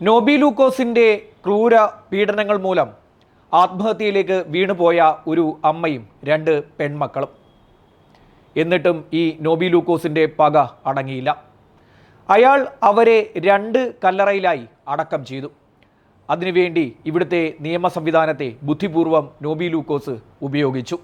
നോബി ലൂക്കോസിന്റെ ക്രൂര പീഡനങ്ങൾ മൂലം ആത്മഹത്യയിലേക്ക് വീണുപോയ ഒരു അമ്മയും രണ്ട് പെൺമക്കളും. എന്നിട്ടും ഈ നോബി ലൂക്കോസിന്റെ പക അടങ്ങിയില്ല. അയാൾ അവരെ രണ്ട് കല്ലറയിലായി അടക്കം ചെയ്തു. അതിനുവേണ്ടി ഇവിടുത്തെ നിയമ സംവിധാനത്തെ ബുദ്ധിപൂർവം നോബി ലൂക്കോസ് ഉപയോഗിച്ചു.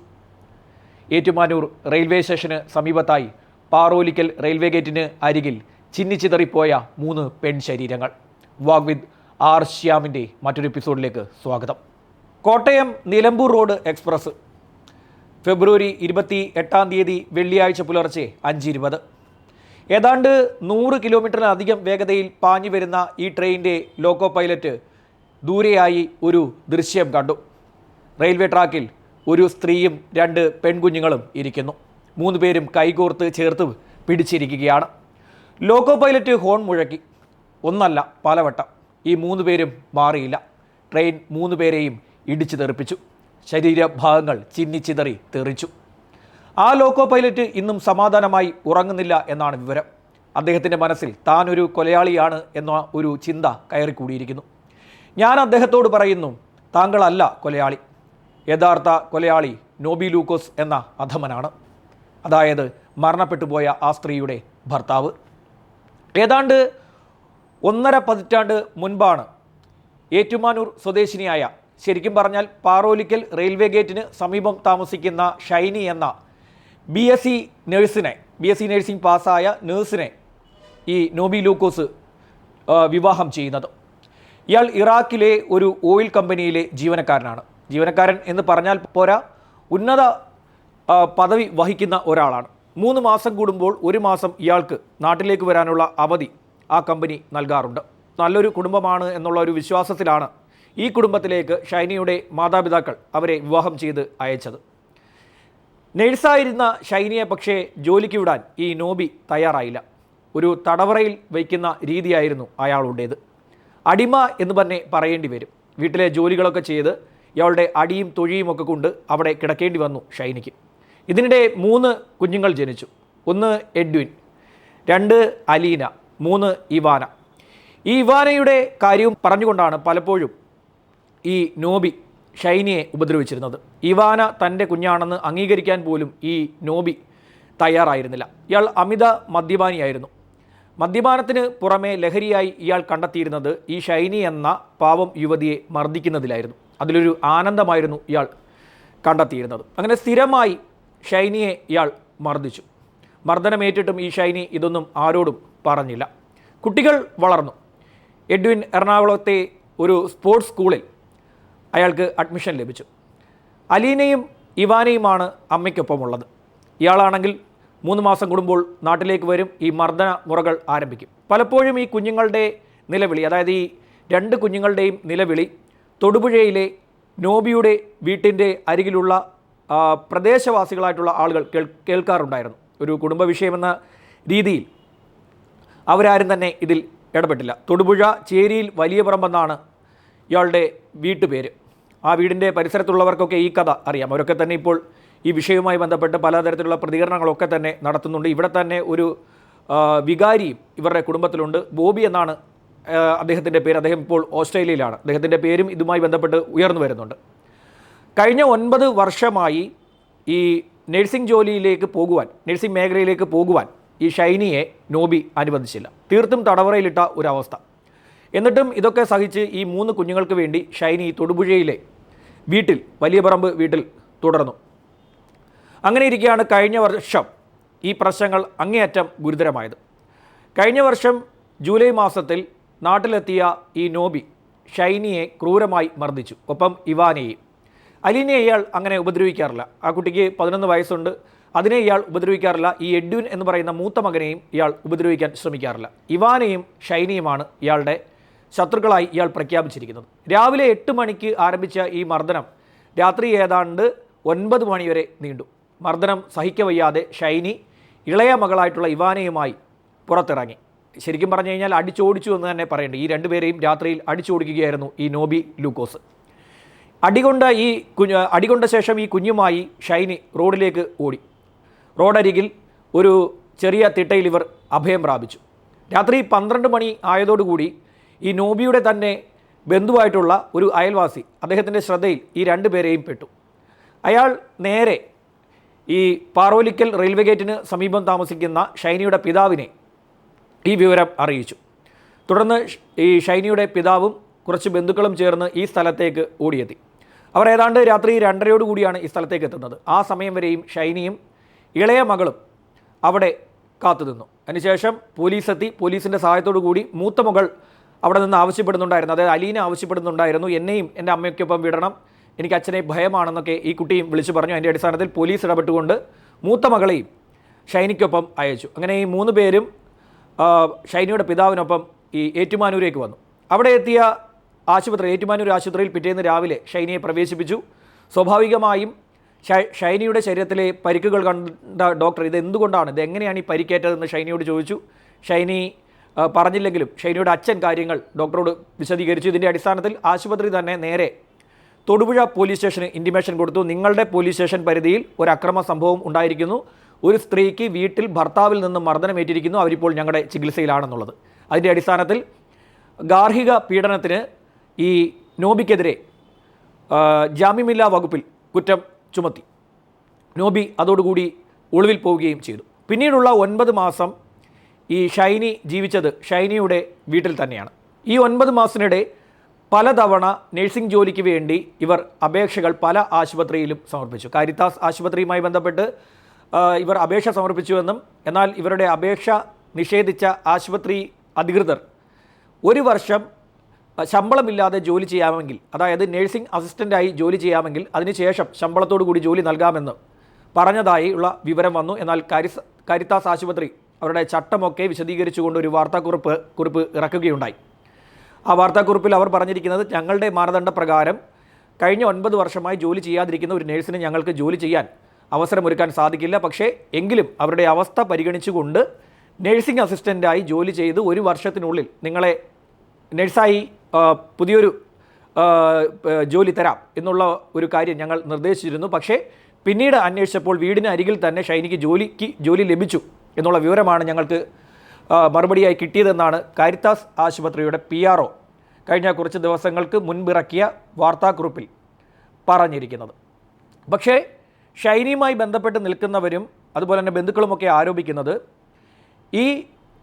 ഏറ്റുമാനൂർ റെയിൽവേ സ്റ്റേഷന് സമീപത്തായി പാറോലിക്കൽ റെയിൽവേ ഗേറ്റിന് അരികിൽ ചിന്നിച്ചിതറിപ്പോയ മൂന്ന് പെൺശരീരങ്ങൾ. വാഗ് വിത്ത് ആർ ശ്യാമിന്റെ മറ്റൊരു എപ്പിസോഡിലേക്ക് സ്വാഗതം. Kottayam Nilambur Road Express. ഫെബ്രുവരി ഇരുപത്തി എട്ടാം തീയതി വെള്ളിയാഴ്ച പുലർച്ചെ അഞ്ച് ഇരുപത്. ഏതാണ്ട് നൂറ് കിലോമീറ്ററിലധികം വേഗതയിൽ പാഞ്ഞു വരുന്ന ഈ ട്രെയിനിന്റെ ലോക്കോ പൈലറ്റ് ദൂരെയായി ഒരു ദൃശ്യം കണ്ടു. റെയിൽവേ ട്രാക്കിൽ ഒരു സ്ത്രീയും രണ്ട് പെൺകുഞ്ഞുങ്ങളും ഇരിക്കുന്നു. മൂന്ന് പേരും കൈകോർത്ത് ചേർത്ത് പിടിച്ചിരിക്കുകയാണ്. ലോക്കോ പൈലറ്റ് ഹോൺ മുഴക്കി. ഒന്നല്ല പലവട്ടം. ഈ മൂന്ന് പേരും മാറിയില്ല. ട്രെയിൻ മൂന്ന് പേരെയും ഇടിച്ചു തെറിപ്പിച്ചു. ശരീരഭാഗങ്ങൾ ചിന്നിച്ചിതറി തെറിച്ചു. ആ ലോക്കോ പൈലറ്റ് ഇന്നും സമാധാനമായി ഉറങ്ങുന്നില്ല എന്നാണ് വിവരം. അദ്ദേഹത്തിന്റെ മനസ്സിൽ താനൊരു കൊലയാളിയാണ് എന്ന ഒരു ചിന്ത കയറിക്കൂടിയിരിക്കുന്നു. ഞാൻ അദ്ദേഹത്തോട് പറയുന്നു താങ്കളല്ല കൊലയാളി. യഥാർത്ഥ കൊലയാളി നോബി ലൂക്കോസ് എന്ന അധമനാണ്. അതായത് മരണപ്പെട്ടു പോയ ആ സ്ത്രീയുടെ ഭർത്താവ്. ഏതാണ്ട് ഒന്നര പതിറ്റാണ്ട് മുൻപാണ് ഏറ്റുമാനൂർ സ്വദേശിനിയായ ശരിക്കും പറഞ്ഞാൽ പാറോലിക്കൽ റെയിൽവേ ഗേറ്റിന് സമീപം താമസിക്കുന്ന ഷൈനി എന്ന ബി എസ് സി നഴ്സിനെ ബി എസ് സി നഴ്സിംഗ് പാസ്സായ നഴ്സിനെ ഈ നോബി ലൂക്കോസ് വിവാഹം ചെയ്യുന്നത്. ഇയാൾ ഇറാഖിലെ ഒരു ഓയിൽ കമ്പനിയിലെ ജീവനക്കാരനാണ്. ജീവനക്കാരൻ എന്ന് പറഞ്ഞാൽ പോരാ ഉന്നത പദവി വഹിക്കുന്ന ഒരാളാണ്. മൂന്ന് മാസം കൂടുമ്പോൾ ഒരു മാസം ഇയാൾക്ക് നാട്ടിലേക്ക് വരാനുള്ള അവധി ആ കമ്പനി നൽകാറുണ്ട്. നല്ലൊരു കുടുംബമാണ് എന്നുള്ള ഒരു വിശ്വാസത്തിലാണ് ഈ കുടുംബത്തിലേക്ക് ഷൈനിയുടെ മാതാപിതാക്കൾ അവരെ വിവാഹം ചെയ്ത് അയച്ചത്. നേഴ്സായിരുന്ന ഷൈനിയെ പക്ഷേ ജോലിക്ക് വിടാൻ ഈ നോബി തയ്യാറായില്ല. ഒരു തടവറയിൽ വയ്ക്കുന്ന രീതിയായിരുന്നു അയാളുടേത്. അടിമ എന്ന് തന്നെ പറയേണ്ടി വരും. വീട്ടിലെ ജോലികളൊക്കെ ചെയ്ത് ഇയാളുടെ അടിയും തൊഴിയും ഒക്കെ കൊണ്ട് അവിടെ കിടക്കേണ്ടി വന്നു ഷൈനിക്ക്. ഇതിനിടെ മൂന്ന് കുഞ്ഞുങ്ങൾ ജനിച്ചു. ഒന്ന് എഡ്വിൻ രണ്ട് അലീന മൂന്ന് ഇവാന. ഈ ഇവാനയുടെ കാര്യവും പറഞ്ഞുകൊണ്ടാണ് പലപ്പോഴും ഈ നോബി ഷൈനിയെ ഉപദ്രവിച്ചിരുന്നത്. ഇവാന തന്റെ കുഞ്ഞാണെന്ന് അംഗീകരിക്കാൻ പോലും ഈ നോബി തയ്യാറായിരുന്നില്ല. ഇയാൾ അമിത മദ്യപാനിയായിരുന്നു. മദ്യപാനത്തിന് പുറമെ ലഹരിയായി ഇയാൾ കണ്ടെത്തിയിരുന്നത് ഈ ഷൈനി എന്ന പാവം യുവതിയെ മർദ്ദിക്കുന്നതിലായിരുന്നു. അതിലൊരു ആനന്ദമായിരുന്നു ഇയാൾ കണ്ടെത്തിയിരുന്നത്. അങ്ങനെ സ്ഥിരമായി ഷൈനിയെ ഇയാൾ മർദ്ദിച്ചു. മർദ്ദനമേറ്റിട്ടും ഈ ഷൈനി ഇതൊന്നും ആരോടും പറഞ്ഞില്ല. കുട്ടികൾ വളർന്നു. എഡ്വിൻ എറണാകുളത്തെ ഒരു സ്പോർട്സ് സ്കൂളിൽ അയാൾക്ക് അഡ്മിഷൻ ലഭിച്ചു. അലീനയും ഇവാനയുമാണ് അമ്മയ്ക്കൊപ്പമുള്ളത്. ഇയാളാണെങ്കിൽ മൂന്ന് മാസം കൂടുമ്പോൾ നാട്ടിലേക്ക് വരും. ഈ മർദ്ദന മുറകൾ ആരംഭിക്കും. പലപ്പോഴും ഈ കുഞ്ഞുങ്ങളുടെ നിലവിളി അതായത് ഈ രണ്ട് കുഞ്ഞുങ്ങളുടെയും നിലവിളി തൊടുപുഴയിലെ നോബിയുടെ വീട്ടിന്റെ അരികിലുള്ള പ്രദേശവാസികളായിട്ടുള്ള ആളുകൾ കേൾ കേൾക്കാറുണ്ടായിരുന്നു. ഒരു കുടുംബ വിഷയമെന്ന രീതിയിൽ അവരാരും തന്നെ ഇതിൽ ഇടപെട്ടില്ല. തൊടുപുഴ ചേരിയിൽ വലിയ പറമ്പെന്നാണ് ഇയാളുടെ വീട്ടുപേര്. ആ വീടിന്റെ പരിസരത്തുള്ളവർക്കൊക്കെ ഈ കഥ അറിയാം. അവരൊക്കെ തന്നെ ഇപ്പോൾ ഈ വിഷയവുമായി ബന്ധപ്പെട്ട് പലതരത്തിലുള്ള പ്രതികരണങ്ങളൊക്കെ തന്നെ നടത്തുന്നുണ്ട്. ഇവിടെ തന്നെ ഒരു വികാരിയും ഇവരുടെ കുടുംബത്തിലുണ്ട്. ബോബി എന്നാണ് അദ്ദേഹത്തിന്റെ പേര്. അദ്ദേഹം ഇപ്പോൾ ഓസ്ട്രേലിയയിലാണ്. അദ്ദേഹത്തിന്റെ പേരും ഇതുമായി ബന്ധപ്പെട്ട് ഉയർന്നു വരുന്നുണ്ട്. കഴിഞ്ഞ ഒൻപത് വർഷമായി ഈ നഴ്സിംഗ് ജോലിയിലേക്ക് പോകുവാൻ നഴ്സിംഗ് മേഖലയിലേക്ക് പോകുവാൻ ഈ ഷൈനിയെ നോബി അനുവദിച്ചില്ല. തീർത്തും തടവറയിലിട്ട ഒരവസ്ഥ. എന്നിട്ടും ഇതൊക്കെ സഹിച്ച് ഈ മൂന്ന് കുഞ്ഞുങ്ങൾക്ക് വേണ്ടി ഷൈനി തൊടുപുഴയിലെ വീട്ടിൽ വലിയ പറമ്പ് വീട്ടിൽ തുടർന്നു. അങ്ങനെ ഇരിക്കുകയാണ് കഴിഞ്ഞ വർഷം ഈ പ്രശ്നങ്ങൾ അങ്ങേയറ്റം ഗുരുതരമായത്. കഴിഞ്ഞ വർഷം ജൂലൈ മാസത്തിൽ നാട്ടിലെത്തിയ ഈ നോബി ഷൈനിയെ ക്രൂരമായി മർദ്ദിച്ചു. ഒപ്പം ഇവാനെയും. അലീനെ ഇയാൾ അങ്ങനെ ഉപദ്രവിക്കാറില്ല. ആ കുട്ടിക്ക് പതിനൊന്ന് വയസ്സുണ്ട്. അതിനെ ഇയാൾ ഉപദ്രവിക്കാറില്ല. ഈ എഡ്വിൻ എന്ന് പറയുന്ന മൂത്ത മകനെയും ഇയാൾ ഉപദ്രവിക്കാൻ ശ്രമിക്കാറില്ല. ഇവാനെയും ഷൈനിയുമാണ് ഇയാളുടെ ശത്രുക്കളായി ഇയാൾ പ്രഖ്യാപിച്ചിരിക്കുന്നത്. രാവിലെ എട്ട് മണിക്ക് ആരംഭിച്ച ഈ മർദ്ദനം രാത്രി ഏതാണ്ട് ഒൻപത് മണിവരെ നീണ്ടു. മർദ്ദനം സഹിക്കവയ്യാതെ ഷൈനി ഇളയ മകളായിട്ടുള്ള ഇവാനയുമായി പുറത്തിറങ്ങി. ശരിക്കും പറഞ്ഞു കഴിഞ്ഞാൽ അടിച്ചോടിച്ചു എന്ന് തന്നെ പറയേണ്ടത് ഈ രണ്ടുപേരെയും രാത്രിയിൽ അടിച്ചോടിക്കുകയായിരുന്നു ഈ നോബി ലൂക്കോസ്. അടികൊണ്ട ഈ കുഞ്ഞ് അടികൊണ്ട ശേഷം ഈ കുഞ്ഞുമായി ഷൈനി റോഡിലേക്ക് ഓടി. റോഡരികിൽ ഒരു ചെറിയ തിട്ടയിൽ ഇവർ അഭയം പ്രാപിച്ചു. രാത്രി പന്ത്രണ്ട് മണി ആയതോടുകൂടി ഈ നോബിയുടെ തന്നെ ബന്ധുവായിട്ടുള്ള ഒരു അയൽവാസി അദ്ദേഹത്തിന്റെ ശ്രദ്ധയിൽ ഈ രണ്ട് പേരെയും പെട്ടു. അയാൾ നേരെ ഈ പാറോലിക്കൽ റെയിൽവേ ഗേറ്റിന് സമീപം താമസിക്കുന്ന ഷൈനിയുടെ പിതാവിനെ ഈ വിവരം അറിയിച്ചു. തുടർന്ന് ഈ ഷൈനിയുടെ പിതാവും കുറച്ച് ബന്ധുക്കളും ചേർന്ന് ഈ സ്ഥലത്തേക്ക് ഓടിയെത്തി. അവർ ഏതാണ്ട് രാത്രി രണ്ടരയോടുകൂടിയാണ് ഈ സ്ഥലത്തേക്ക് എത്തുന്നത്. ആ സമയം വരെയും ഷൈനിയും ഇളയ മകളും അവിടെ കാത്തുനിന്നു അതിനുശേഷം പോലീസ് എത്തി പോലീസിന്റെ സഹായത്തോടു കൂടി മൂത്ത മകൾ അവിടെ നിന്ന് ആവശ്യപ്പെടുന്നുണ്ടായിരുന്നു. അതായത് അലീന ആവശ്യപ്പെടുന്നുണ്ടായിരുന്നു. എന്നെയും എന്റെ അമ്മയ്ക്കൊപ്പം വിടണം. എനിക്ക് അച്ഛനെ ഭയമാണെന്നൊക്കെ ഈ കുട്ടിയും വിളിച്ചു പറഞ്ഞു. അതിന്റെ അടിസ്ഥാനത്തിൽ പോലീസ് ഇടപെട്ടുകൊണ്ട് മൂത്ത മകളെയും ഷൈനിക്കൊപ്പം അയച്ചു. അങ്ങനെ ഈ മൂന്ന് പേരും ഷൈനിയുടെ പിതാവിനൊപ്പം ഈ ഏറ്റുമാനൂരേക്ക് വന്നു. അവിടെ എത്തിയ ആശുപത്രി ഏറ്റുമാനൂർ ആശുപത്രിയിൽ പിറ്റേന്ന് രാവിലെ ഷൈനിയെ പ്രവേശിപ്പിച്ചു. സ്വാഭാവികമായും ഷൈനിയുടെ ശരീരത്തിലെ പരിക്കുകൾ കണ്ട ഡോക്ടർ ഇത് എന്തുകൊണ്ടാണ് ഇത് എങ്ങനെയാണ് ഈ പരിക്കേറ്റതെന്ന് ഷൈനിയോട് ചോദിച്ചു. ഷൈനി പറഞ്ഞില്ലെങ്കിലും ഷൈനിയുടെ അച്ഛൻ കാര്യങ്ങൾ ഡോക്ടറോട് വിശദീകരിച്ചു. ഇതിന്റെ അടിസ്ഥാനത്തിൽ ആശുപത്രി തന്നെ നേരെ തൊടുപുഴ പോലീസ് സ്റ്റേഷന് ഇന്റിമേഷൻ കൊടുത്തു. നിങ്ങളുടെ പോലീസ് സ്റ്റേഷൻ പരിധിയിൽ ഒരു അക്രമ സംഭവം ഉണ്ടായിരിക്കുന്നു. ഒരു സ്ത്രീക്ക് വീട്ടിൽ ഭർത്താവിൽ നിന്ന് മർദ്ദനമേറ്റിരിക്കുന്നു. അവരിപ്പോൾ ഞങ്ങളുടെ ചികിത്സയിലാണെന്നുള്ളത്. അതിന്റെ അടിസ്ഥാനത്തിൽ ഗാർഹിക പീഡനത്തിന് ഈ നോബിക്കെതിരെ ജാമ്യമില്ലാ വകുപ്പിൽ കുറ്റം ചുമത്തി. നോബി അതോടുകൂടി ഒളിവിൽ പോവുകയും ചെയ്തു. പിന്നീടുള്ള ഒൻപത് മാസം ഈ ഷൈനി ജീവിച്ചത് ഷൈനിയുടെ വീട്ടിൽ തന്നെയാണ്. ഈ ഒൻപത് മാസത്തിനിടെ പലതവണ നഴ്സിംഗ് ജോലിക്ക് വേണ്ടി ഇവർ അപേക്ഷകൾ പല ആശുപത്രിയിലും സമർപ്പിച്ചു. കാരിത്താസ് ആശുപത്രിയുമായി ബന്ധപ്പെട്ട് ഇവർ അപേക്ഷ സമർപ്പിച്ചുവെന്നും എന്നാൽ ഇവരുടെ അപേക്ഷ നിഷേധിച്ച ആശുപത്രി അധികൃതർ ഒരു വർഷം ശമ്പളമില്ലാതെ ജോലി ചെയ്യാമെങ്കിൽ അതായത് നഴ്സിംഗ് അസിസ്റ്റന്റായി ജോലി ചെയ്യാമെങ്കിൽ അതിനുശേഷം ശമ്പളത്തോടു കൂടി ജോലി നൽകാമെന്ന് പറഞ്ഞതായി ഉള്ള വിവരം വന്നു. എന്നാൽ കരിസ കരിത്താസ് ആശുപത്രി അവരുടെ ചട്ടമൊക്കെ വിശദീകരിച്ചുകൊണ്ട് ഒരു വാർത്താക്കുറിപ്പ് കുറിപ്പ് ഇറക്കുകയുണ്ടായി. ആ വാർത്താക്കുറിപ്പിൽ അവർ പറഞ്ഞിരിക്കുന്നത് ഞങ്ങളുടെ മാനദണ്ഡപ്രകാരം കഴിഞ്ഞ ഒൻപത് വർഷമായി ജോലി ചെയ്യാതിരിക്കുന്ന ഒരു നഴ്സിന് ഞങ്ങൾക്ക് ജോലി ചെയ്യാൻ അവസരമൊരുക്കാൻ സാധിക്കില്ല. പക്ഷേ എങ്കിലും അവരുടെ അവസ്ഥ പരിഗണിച്ചുകൊണ്ട് നഴ്സിംഗ് അസിസ്റ്റന്റായി ജോലി ചെയ്ത് ഒരു വർഷത്തിനുള്ളിൽ നിങ്ങളെ നഴ്സായി പുതിയൊരു ജോലി തരാം എന്നുള്ള ഒരു കാര്യം ഞങ്ങൾ നിർദ്ദേശിച്ചിരുന്നു. പക്ഷേ പിന്നീട് അന്വേഷിച്ചപ്പോൾ വീടിന് അരികിൽ തന്നെ ഷൈനിക്ക് ജോലിക്ക് ജോലി ലഭിച്ചു എന്നുള്ള വിവരമാണ് ഞങ്ങൾക്ക് മറുപടിയായി കിട്ടിയതെന്നാണ് കാരിത്താസ് ആശുപത്രിയുടെ പി ആർ ഒ. കഴിഞ്ഞ കുറച്ച് ദിവസങ്ങൾക്ക് മുൻപിറക്കിയ വാർത്താക്കുറിപ്പിൽ പറഞ്ഞിരിക്കുന്നത്. പക്ഷേ ഷൈനിയുമായി ബന്ധപ്പെട്ട് നിൽക്കുന്നവരും അതുപോലെ തന്നെ ബന്ധുക്കളുമൊക്കെ ആരോപിക്കുന്നത് ഈ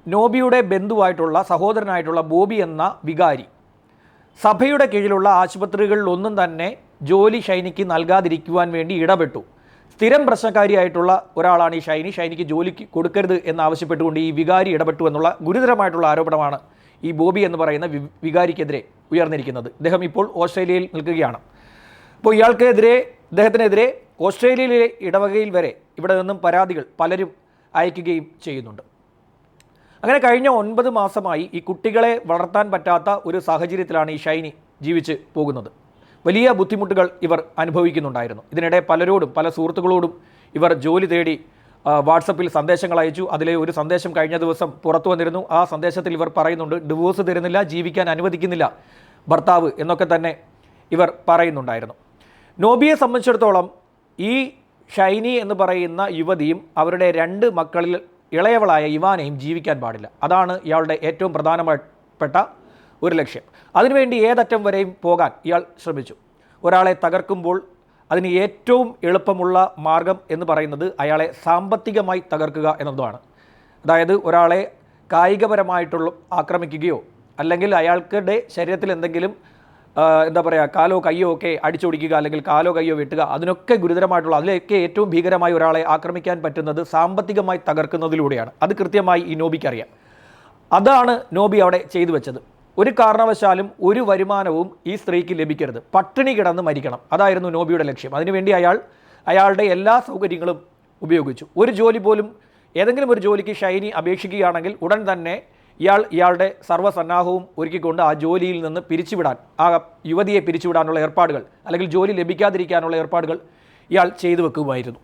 നോബിയുടെ ബന്ധുവായിട്ടുള്ള സഹോദരനായിട്ടുള്ള ബോബി എന്ന വികാരി സഭയുടെ കീഴിലുള്ള ആശുപത്രികളിൽ ഒന്നും തന്നെ ജോലി ഷൈനിക്ക് നൽകാതിരിക്കുവാൻ വേണ്ടി ഇടപെട്ടു. സ്ഥിരം പ്രശ്നക്കാരിയായിട്ടുള്ള ഒരാളാണ് ഈ ഷൈനി ഷൈനിക്ക് ജോലിക്ക് കൊടുക്കരുത് എന്നാവശ്യപ്പെട്ടുകൊണ്ട് ഈ വികാരി ഇടപെട്ടു എന്നുള്ള ഗുരുതരമായിട്ടുള്ള ആരോപണമാണ് ഈ ബോബി എന്ന് പറയുന്ന വികാരിക്കെതിരെ ഉയർന്നിരിക്കുന്നത്. ഇദ്ദേഹം ഇപ്പോൾ ഓസ്ട്രേലിയയിൽ നിൽക്കുകയാണ്. അപ്പോൾ ഇയാൾക്കെതിരെ ഇദ്ദേഹത്തിനെതിരെ ഓസ്ട്രേലിയയിലെ ഇടവകയിൽ വരെ ഇവിടെ നിന്നും പരാതികൾ പലരും അയക്കുകയും ചെയ്യുന്നുണ്ട്. അങ്ങനെ കഴിഞ്ഞ ഒൻപത് മാസമായി ഈ കുട്ടികളെ വളർത്താൻ പറ്റാത്ത ഒരു സാഹചര്യത്തിലാണ് ഈ ഷൈനി ജീവിച്ച് പോകുന്നത്. വലിയ ബുദ്ധിമുട്ടുകൾ ഇവർ അനുഭവിക്കുന്നുണ്ടായിരുന്നു. ഇതിനിടെ പലരോടും പല സുഹൃത്തുക്കളോടും ഇവർ ജോലി തേടി വാട്സപ്പിൽ സന്ദേശങ്ങൾ അയച്ചു. അതിലെ ഒരു സന്ദേശം കഴിഞ്ഞ ദിവസം പുറത്തു വന്നിരുന്നു. ആ സന്ദേശത്തിൽ ഇവർ പറയുന്നുണ്ട് ഡിവോഴ്സ് തരുന്നില്ല ജീവിക്കാൻ അനുവദിക്കുന്നില്ല ഭർത്താവ് എന്നൊക്കെ തന്നെ ഇവർ പറയുന്നുണ്ടായിരുന്നു. നോബിയെ സംബന്ധിച്ചിടത്തോളം ഈ ഷൈനി എന്ന് പറയുന്ന യുവതിയും അവരുടെ രണ്ട് മക്കളിൽ ഇളയവളായ ഇവാനെയും ജീവിക്കാൻ പാടില്ല. അതാണ് ഇയാളുടെ ഏറ്റവും പ്രധാനപ്പെട്ട ഒരു ലക്ഷ്യം. അതിനുവേണ്ടി ഏതറ്റം വരെയും പോകാൻ ഇയാൾ ശ്രമിച്ചു. ഒരാളെ തകർക്കുമ്പോൾ അതിന് ഏറ്റവും എളുപ്പമുള്ള മാർഗം എന്ന് പറയുന്നത് അയാളെ സാമ്പത്തികമായി തകർക്കുക എന്നതാണ്. അതായത് ഒരാളെ കായികപരമായിട്ടുള്ള ആക്രമിക്കുകയോ അല്ലെങ്കിൽ അയാൾക്കിടെ ശരീരത്തിൽ എന്തെങ്കിലും എന്താ പറയുക കാലോ കയ്യോ ഒക്കെ അടിച്ചൊടിക്കുക അല്ലെങ്കിൽ കാലോ കയ്യോ വെട്ടുക അതിനൊക്കെ ഗുരുതരമായിട്ടുള്ള അതിലൊക്കെ ഏറ്റവും ഭീകരമായി ഒരാളെ ആക്രമിക്കാൻ പറ്റുന്നത് സാമ്പത്തികമായി തകർക്കുന്നതിലൂടെയാണ്. അത് കൃത്യമായി ഈ നോബിക്കറിയാം. അതാണ് നോബി അവിടെ ചെയ്തു വെച്ചത്. ഒരു കാരണവശാലും ഒരു വരുമാനവും ഈ സ്ത്രീക്ക് ലഭിക്കരുത്. പട്ടിണി കിടന്ന് മരിക്കണം. അതായിരുന്നു നോബിയുടെ ലക്ഷ്യം. അതിനുവേണ്ടി അയാൾ അയാളുടെ എല്ലാ സൗകര്യങ്ങളും ഉപയോഗിച്ചു. ഒരു ജോലി പോലും ഏതെങ്കിലും ഒരു ജോലിക്ക് ഷൈനി അപേക്ഷിക്കുകയാണെങ്കിൽ ഉടൻ തന്നെ ഇയാൾ ഇയാളുടെ സർവസന്നാഹവും ഒരുക്കിക്കൊണ്ട് ആ ജോലിയിൽ നിന്ന് പിരിച്ചുവിടാൻ ആ യുവതിയെ പിരിച്ചുവിടാനുള്ള ഏർപ്പാടുകൾ അല്ലെങ്കിൽ ജോലി ലഭിക്കാതിരിക്കാനുള്ള ഏർപ്പാടുകൾ ഇയാൾ ചെയ്തു വെക്കുമായിരുന്നു.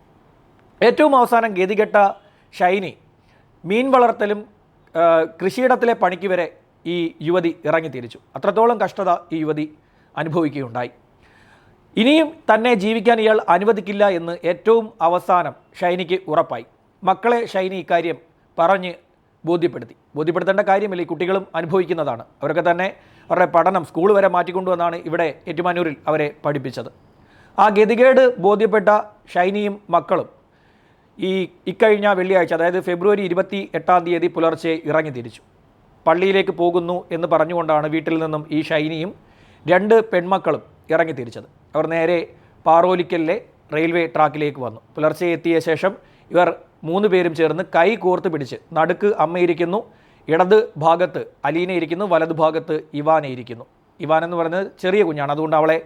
ഏറ്റവും അവസാനം ഗതികെട്ട ഷൈനി മീൻ വളർത്തലും കൃഷിയിടത്തിലെ പണിക്ക് വരെ ഈ യുവതി ഇറങ്ങി തിരിച്ചു. അത്രത്തോളം കഷ്ടത ഈ യുവതി അനുഭവിക്കുകയുണ്ടായി. ഇനിയും തന്നെ ജീവിക്കാൻ ഇയാൾ അനുവദിക്കില്ല എന്ന് ഏറ്റവും അവസാനം ഷൈനിക്ക് ഉറപ്പായി. മക്കളെ ഷൈനി ഇക്കാര്യം പറഞ്ഞ് ബോധ്യപ്പെടുത്തി. ബോധ്യപ്പെടുത്തേണ്ട കാര്യമില്ല. ഈ കുട്ടികളും അനുഭവിക്കുന്നതാണ്. അവരൊക്കെ തന്നെ അവരുടെ പഠനം സ്കൂൾ വരെ മാറ്റിക്കൊണ്ടുവന്നാണ് ഇവിടെ ഏറ്റുമാനൂരിൽ അവരെ പഠിപ്പിച്ചത്. ആ ഗതികേട് ബോധ്യപ്പെട്ട ഷൈനിയും മക്കളും ഈ ഇക്കഴിഞ്ഞ വെള്ളിയാഴ്ച അതായത് ഫെബ്രുവരി ഇരുപത്തി എട്ടാം തീയതി പുലർച്ചെ ഇറങ്ങി തിരിച്ചു. പള്ളിയിലേക്ക് പോകുന്നു എന്ന് പറഞ്ഞുകൊണ്ടാണ് വീട്ടിൽ നിന്നും ഈ ഷൈനിയും രണ്ട് പെൺമക്കളും ഇറങ്ങി തിരിച്ചത്. അവർ നേരെ പാറോലിക്കലിലെ റെയിൽവേ ട്രാക്കിലേക്ക് വന്നു. പുലർച്ചെ എത്തിയ ശേഷം ഇവർ മൂന്ന് പേരും ചേർന്ന് കൈ കോർത്ത് പിടിച്ച് നടുക്ക് അമ്മയിരിക്കുന്നു ഇടത് ഭാഗത്ത് അലീന ഇരിക്കുന്നു വലത് ഭാഗത്ത് ഇവാനെ ഇരിക്കുന്നു. ഇവാൻ എന്ന് പറയുന്നത് ചെറിയ കുഞ്ഞാണ്. അതുകൊണ്ട് അവളെ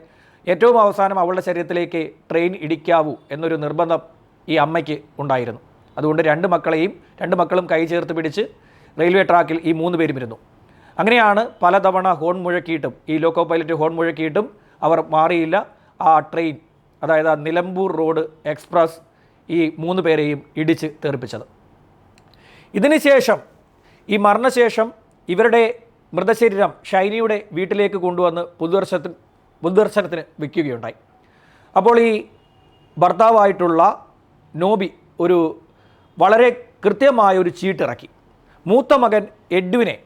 ഏറ്റവും അവസാനം അവളുടെ ശരീരത്തിലേക്ക് ട്രെയിൻ ഇടിക്കാവൂ എന്നൊരു നിർബന്ധം ഈ അമ്മയ്ക്ക് ഉണ്ടായിരുന്നു. അതുകൊണ്ട് രണ്ട് മക്കളെയും രണ്ട് മക്കളും കൈ ചേർത്ത് പിടിച്ച് റെയിൽവേ ട്രാക്കിൽ ഈ മൂന്ന് പേരും ഇരുന്നു. അങ്ങനെയാണ് പലതവണ ഹോൺ മുഴക്കിയിട്ടും ഈ ലോക്കോ പൈലറ്റ് ഹോൺ മുഴക്കിയിട്ടും അവർ മാറിയില്ല. ആ ട്രെയിൻ അതായത് ആ നിലമ്പൂർ റോഡ് എക്സ്പ്രസ് ഈ മൂന്ന് പേരെയും ഇടിച്ച് തെറിപ്പിച്ചത്. ഇതിനുശേഷം ഈ മരണശേഷം ഇവരുടെ മൃതശരീരം ഷൈനിയുടെ വീട്ടിലേക്ക് കൊണ്ടുവന്ന് പൊതുദർശനത്തിന് പൊതുദർശനത്തിന് വയ്ക്കുകയുണ്ടായി അപ്പോൾ ഈ ഭർത്താവായിട്ടുള്ള നോബി ഒരു വളരെ കൃത്യമായ ഒരു ചീട്ടിറക്കി. മൂത്ത മകൻ എഡ്വിനെ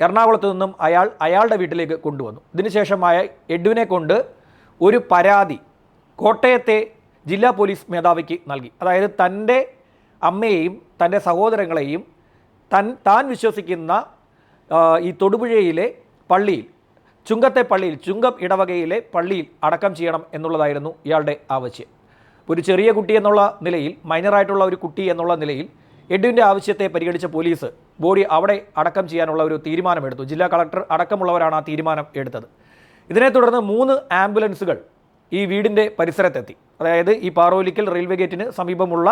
എറണാകുളത്ത് നിന്നും അയാൾ അയാളുടെ വീട്ടിലേക്ക് കൊണ്ടുവന്നു. ഇതിനുശേഷമായ എഡ്വിനെ കൊണ്ട് ഒരു പരാതി കോട്ടയത്തെ ജില്ലാ പോലീസ് മേധാവിക്ക് നൽകി. അതായത് തന്റെ അമ്മയെയും തന്റെ സഹോദരങ്ങളെയും തൻ താൻ വിശ്വസിക്കുന്ന ഈ തൊടുപുഴയിലെ പള്ളിയിൽ ചുങ്കത്തെ പള്ളിയിൽ ചുങ്കം ഇടവകയിലെ പള്ളിയിൽ അടക്കം ചെയ്യണം എന്നുള്ളതായിരുന്നു ഇയാളുടെ ആവശ്യം. ഒരു ചെറിയ കുട്ടി എന്നുള്ള നിലയിൽ മൈനറായിട്ടുള്ള ഒരു കുട്ടി എന്നുള്ള നിലയിൽ എഡുവിന്റെ ആവശ്യത്തെ പരിഗണിച്ച പോലീസ് ബോഡി അവിടെ അടക്കം ചെയ്യാനുള്ള ഒരു തീരുമാനമെടുത്തു. ജില്ലാ കളക്ടർ അടക്കമുള്ളവരാണ് ആ തീരുമാനം എടുത്തത്. ഇതിനെ തുടർന്ന് മൂന്ന് ആംബുലൻസുകൾ ഈ വീടിന്റെ പരിസരത്തെത്തി. അതായത് ഈ പാറോലിക്കൽ റെയിൽവേ ഗേറ്റിന് സമീപമുള്ള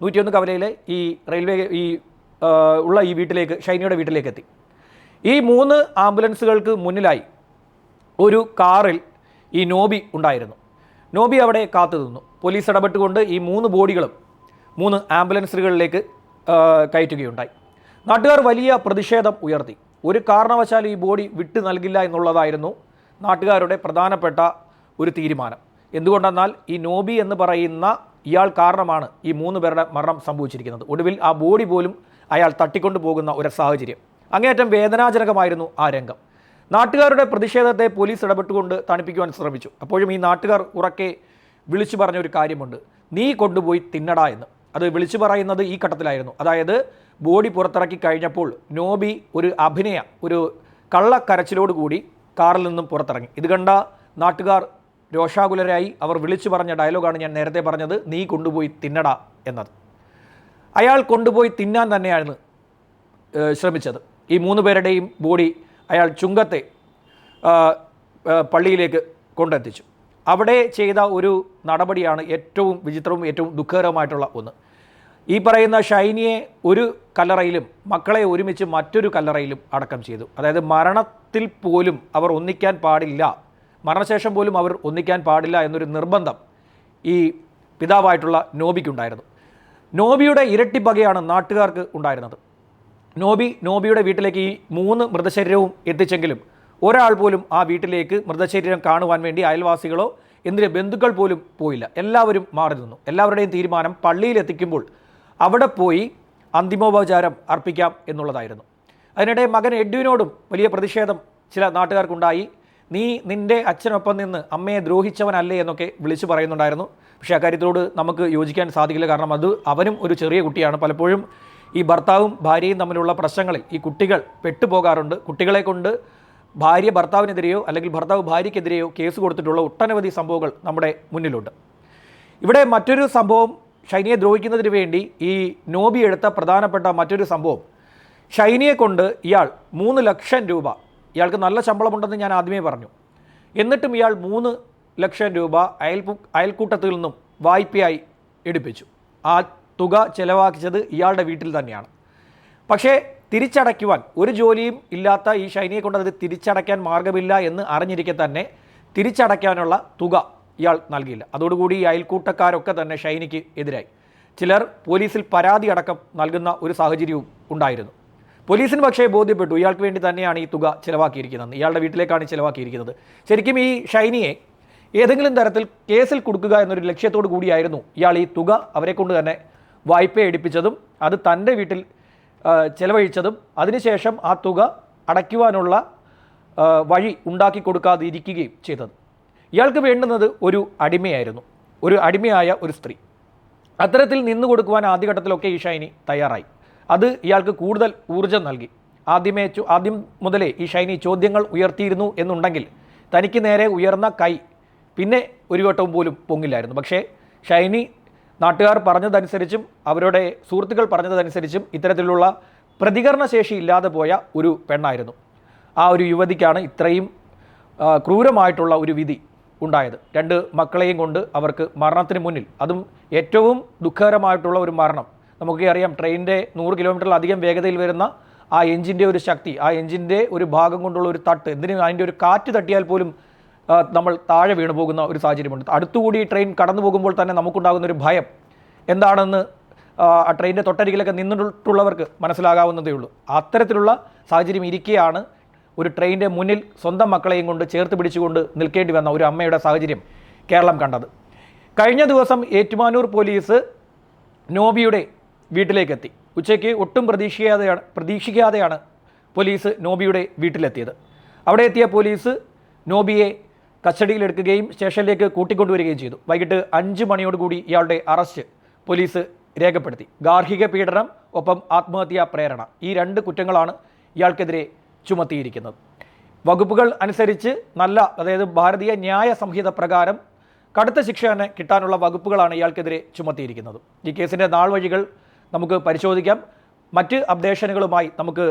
നൂറ്റിയൊന്ന് കവലയിലെ ഈ റെയിൽവേ ഈ ഉള്ള ഈ വീട്ടിലേക്ക് ഷൈനിയുടെ വീട്ടിലേക്ക് എത്തി ഈ മൂന്ന് ആംബുലൻസുകൾക്ക് മുന്നിലായി ഒരു കാറിൽ ഈ നോബി ഉണ്ടായിരുന്നു. നോബി അവിടെ കാത്തു നിന്നു. പോലീസ് ഇടപെട്ടുകൊണ്ട് ഈ മൂന്ന് ബോഡികളും മൂന്ന് ആംബുലൻസുകളിലേക്ക് കയറ്റുകയുണ്ടായി. നാട്ടുകാർ വലിയ പ്രതിഷേധം ഉയർത്തി. ഒരു കാരണവശാലും ഈ ബോഡി വിട്ടു നൽകില്ല എന്നുള്ളതായിരുന്നു നാട്ടുകാരുടെ പ്രധാനപ്പെട്ട ഒരു തീരുമാനം. എന്തുകൊണ്ടെന്നാൽ ഈ നോബി എന്ന് പറയുന്ന ഇയാൾ കാരണമാണ് ഈ മൂന്ന് പേരുടെ മരണം സംഭവിച്ചിരിക്കുന്നത്. ഒടുവിൽ ആ ബോഡി പോലും അയാൾ തട്ടിക്കൊണ്ടു പോകുന്ന ഒരു സാഹചര്യം. അങ്ങേയറ്റം വേദനാജനകമായിരുന്നു ആ രംഗം. നാട്ടുകാരുടെ പ്രതിഷേധത്തെ പോലീസ് ഇടപെട്ടുകൊണ്ട് തണുപ്പിക്കുവാൻ ശ്രമിച്ചു. അപ്പോഴും ഈ നാട്ടുകാർ ഉറക്കെ വിളിച്ചു പറഞ്ഞ ഒരു കാര്യമുണ്ട്. നീ കൊണ്ടുപോയി തിന്നടാ എന്ന്. അത് വിളിച്ചു പറയുന്നത് ഈ ഘട്ടത്തിലായിരുന്നു. അതായത് ബോഡി പുറത്തിറക്കി കഴിഞ്ഞപ്പോൾ നോബി ഒരു അഭിനയ ഒരു കള്ളക്കരച്ചിലോടുകൂടി കാറിൽ നിന്നും പുറത്തിറങ്ങി. ഇത് കണ്ട നാട്ടുകാർ രോഷാകുലരായി അവർ വിളിച്ചു പറഞ്ഞ ഡയലോഗാണ് ഞാൻ നേരത്തെ പറഞ്ഞത് നീ കൊണ്ടുപോയി തിന്നട എന്നത്. അയാൾ കൊണ്ടുപോയി തിന്നാൻ തന്നെയാണ് ശ്രമിച്ചത്. ഈ മൂന്ന് പേരുടെയും ബോഡി അയാൾ ചുങ്കത്തെ പള്ളിയിലേക്ക് കൊണ്ടെത്തിച്ചു. അവിടെ ചെയ്ത ഒരു നടപടിയാണ് ഏറ്റവും വിചിത്രവും ഏറ്റവും ദുഃഖകരവുമായിട്ടുള്ള ഒന്ന്. ഈ പറയുന്ന ഷൈനിയെ ഒരു കല്ലറയിലും മക്കളെ ഒരുമിച്ച് മറ്റൊരു കല്ലറയിലും അടക്കം ചെയ്തു. അതായത് മരണത്തിൽ പോലും അവർ ഒന്നിക്കാൻ പാടില്ല മരണശേഷം പോലും അവർ ഒന്നിക്കാൻ പാടില്ല എന്നൊരു നിർബന്ധം ഈ പിതാവായിട്ടുള്ള നോബിക്കുണ്ടായിരുന്നു. നോബിയുടെ ഇരട്ടി പകയാണ് നാട്ടുകാർക്ക് ഉണ്ടായിരുന്നത്. നോബി നോബിയുടെ വീട്ടിലേക്ക് ഈ മൂന്ന് മൃതശരീരവും എത്തിച്ചെങ്കിലും ഒരാൾ പോലും ആ വീട്ടിലേക്ക് മൃതശരീരം കാണുവാൻ വേണ്ടി അയൽവാസികളോ എന്തിന് ബന്ധുക്കൾ പോലും പോയില്ല. എല്ലാവരും മാറി നിന്നു. എല്ലാവരുടെയും തീരുമാനം പള്ളിയിലെത്തിക്കുമ്പോൾ അവിടെ പോയി അന്തിമോപചാരം അർപ്പിക്കാം എന്നുള്ളതായിരുന്നു. അതിനിടെ മകൻ എഡ്വിനോടും വലിയ പ്രതിഷേധം ചില നാട്ടുകാർക്കുണ്ടായി. നീ നിന്റെ അച്ഛനൊപ്പം നിന്ന് അമ്മയെ ദ്രോഹിച്ചവനല്ലേ എന്നൊക്കെ വിളിച്ചു പറയുന്നുണ്ടായിരുന്നു. പക്ഷേ അക്കാര്യത്തോട് നമുക്ക് യോജിക്കാൻ സാധിക്കില്ല. കാരണം അത് അവനും ഒരു ചെറിയ കുട്ടിയാണ്. പലപ്പോഴും ഈ ഭർത്താവും ഭാര്യയും തമ്മിലുള്ള പ്രശ്നങ്ങളിൽ ഈ കുട്ടികൾ പെട്ടുപോകാറുണ്ട്. കുട്ടികളെ കൊണ്ട് ഭാര്യ ഭർത്താവിനെതിരെയോ അല്ലെങ്കിൽ ഭർത്താവ് ഭാര്യയ്ക്കെതിരെയോ കേസ് കൊടുത്തിട്ടുള്ള ഒട്ടനവധി സംഭവങ്ങൾ നമ്മുടെ മുന്നിലുണ്ട്. ഇവിടെ മറ്റൊരു സംഭവം ഷൈനിയെ ദ്രോഹിക്കുന്നതിന് വേണ്ടി ഈ നോബി എടുത്ത പ്രധാനപ്പെട്ട മറ്റൊരു സംഭവം. ഷൈനിയെ കൊണ്ട് ഇയാൾ മൂന്ന് ലക്ഷം രൂപ ഇയാൾക്ക് നല്ല ശമ്പളമുണ്ടെന്ന് ഞാൻ ആദ്യമേ പറഞ്ഞു. എന്നിട്ടും ഇയാൾ മൂന്ന് ലക്ഷം രൂപ അയൽപു അയൽക്കൂട്ടത്തിൽ നിന്നും വായ്പയായി എടുപ്പിച്ചു. ആ തുക ചെലവാക്കിച്ചത് ഇയാളുടെ വീട്ടിൽ തന്നെയാണ്. പക്ഷേ തിരിച്ചടയ്ക്കുവാൻ ഒരു ജോലിയും ഇല്ലാത്ത ഈ ഷൈനിയെ കൊണ്ട് അത് തിരിച്ചടയ്ക്കാൻ മാർഗമില്ല എന്ന് അറിഞ്ഞിരിക്കെ തന്നെ തിരിച്ചടയ്ക്കാനുള്ള തുക ഇയാൾ നൽകിയില്ല. അതോടുകൂടി ഈ അയൽക്കൂട്ടക്കാരൊക്കെ തന്നെ ഷൈനിക്ക് എതിരായി. ചിലർ പോലീസിൽ പരാതി അടക്കം നൽകുന്ന ഒരു സാഹചര്യവും ഉണ്ടായിരുന്നു. പോലീസിന് പക്ഷേ ബോധ്യപ്പെട്ടു. ഇയാൾക്ക് വേണ്ടി തന്നെയാണ് ഈ തുക ചിലവാക്കിയിരിക്കുന്നത്. ഇയാളുടെ വീട്ടിലേക്കാണ് ചിലവാക്കിയിരിക്കുന്നത്. ശരിക്കും ഈ ഷൈനിയെ ഏതെങ്കിലും തരത്തിൽ കേസിൽ കൊടുക്കുക എന്നൊരു ലക്ഷ്യത്തോടു കൂടിയായിരുന്നു ഇയാൾ ഈ തുക അവരെ കൊണ്ട് തന്നെ വായ്പ എടുപ്പിച്ചതും അത് തന്റെ വീട്ടിൽ ചിലവഴിച്ചതും അതിനുശേഷം ആ തുക അടയ്ക്കുവാനുള്ള വഴി ഉണ്ടാക്കി കൊടുക്കാതെ ഇരിക്കുകയും ചെയ്തത്. ഇയാൾക്ക് വേണ്ടുന്നത് ഒരു അടിമയായിരുന്നു. ഒരു അടിമയായ ഒരു സ്ത്രീ. അത്തരത്തിൽ നിന്നു കൊടുക്കുവാൻ ആദ്യഘട്ടത്തിലൊക്കെ ഈ ഷൈനി തയ്യാറായി. അത് ഇയാൾക്ക് കൂടുതൽ ഊർജം നൽകി. ആദ്യമേ ആദ്യം മുതലേ ഈ ഷൈനി ചോദ്യങ്ങൾ ഉയർത്തിയിരുന്നു എന്നുണ്ടെങ്കിൽ തനിക്ക് നേരെ ഉയർന്ന കൈ പിന്നെ ഒരു വട്ടവും പോലും പൊങ്ങില്ലായിരുന്നു. പക്ഷേ ഷൈനി നാട്ടുകാർ പറഞ്ഞതനുസരിച്ചും അവരുടെ സുഹൃത്തുക്കൾ പറഞ്ഞതനുസരിച്ചും ഇത്തരത്തിലുള്ള പ്രതികരണശേഷി ഇല്ലാതെ പോയ ഒരു പെണ്ണായിരുന്നു. ആ ഒരു യുവതിക്കാണ് ഇത്രയും ക്രൂരമായിട്ടുള്ള ഒരു വിധി ഉണ്ടായത്. രണ്ട് മക്കളെയും കൊണ്ട് അവർക്ക് മരണത്തിന് മുന്നിൽ. അതും ഏറ്റവും ദുഃഖകരമായിട്ടുള്ള ഒരു മരണം. നമുക്ക് അറിയാം ട്രെയിനിന്റെ നൂറ് കിലോമീറ്ററിലധികം വേഗതയിൽ വരുന്ന ആ എഞ്ചിന്റെ ഒരു ശക്തി ആ എഞ്ചിന്റെ ഒരു ഭാഗം കൊണ്ടുള്ള ഒരു തട്ട് എന്തിനും അതിന്റെ ഒരു കാറ്റ് തട്ടിയാൽ പോലും നമ്മൾ താഴെ വീണു പോകുന്ന ഒരു സാഹചര്യമുണ്ട്. അടുത്തുകൂടി ട്രെയിൻ കടന്നു പോകുമ്പോൾ തന്നെ നമുക്കുണ്ടാകുന്ന ഒരു ഭയം എന്താണെന്ന് ആ ട്രെയിനിന്റെ തൊട്ടരികിലൊക്കെ നിന്നിട്ടുള്ളവർക്ക് മനസ്സിലാകാവുന്നതേ ഉള്ളൂ. അത്തരത്തിലുള്ള സാഹചര്യം ഇരിക്കെയാണ് ഒരു ട്രെയിനിന്റെ മുന്നിൽ സ്വന്തം മക്കളെയും കൊണ്ട് ചേർത്ത് പിടിച്ചുകൊണ്ട് നിൽക്കേണ്ടി വന്ന ഒരു അമ്മയുടെ സാഹചര്യം കേരളം കണ്ടത്. കഴിഞ്ഞ ദിവസം ഏറ്റുമാനൂർ പോലീസ് നോബിയുടെ വീട്ടിലേക്കെത്തി. ഉച്ചയ്ക്ക് ഒട്ടും പ്രതീക്ഷിക്കാതെയാണ് പ്രതീക്ഷിക്കാതെയാണ് പോലീസ് നോബിയുടെ വീട്ടിലെത്തിയത്. അവിടെ എത്തിയ പോലീസ് നോബിയെ കസ്റ്റഡിയിലെടുക്കുകയും സ്റ്റേഷനിലേക്ക് കൂട്ടിക്കൊണ്ടുവരികയും ചെയ്തു. വൈകിട്ട് അഞ്ച് മണിയോടുകൂടി ഇയാളുടെ അറസ്റ്റ് പോലീസ് രേഖപ്പെടുത്തി. ഗാർഹിക പീഡനം ഒപ്പം ആത്മഹത്യാ പ്രേരണ ഈ രണ്ട് കുറ്റങ്ങളാണ് ഇയാൾക്കെതിരെ ചുമത്തിയിരിക്കുന്നത്. വകുപ്പുകൾ അനുസരിച്ച് നല്ല അതായത് ഭാരതീയ ന്യായ സംഹിത പ്രകാരം കടുത്ത ശിക്ഷ തന്നെ കിട്ടാനുള്ള വകുപ്പുകളാണ് ഇയാൾക്കെതിരെ ചുമത്തിയിരിക്കുന്നത്. ഈ കേസിന്റെ നാൾ വഴികൾ നമുക്ക് പരിശോധിക്കാം. മറ്റ് അപ്ഡേഷനുകളുമായി നമുക്ക്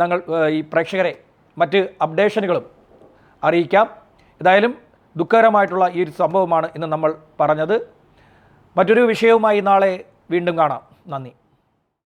ഞങ്ങൾ ഈ പ്രേക്ഷകരെ മറ്റ് അപ്ഡേഷനുകളും അറിയിക്കാം. ഏതായാലും ദുഃഖകരമായിട്ടുള്ള ഈ ഒരു സംഭവമാണ് ഇന്ന് നമ്മൾ പറഞ്ഞത്. മറ്റൊരു വിഷയവുമായി നാളെ വീണ്ടും കാണാം. നന്ദി.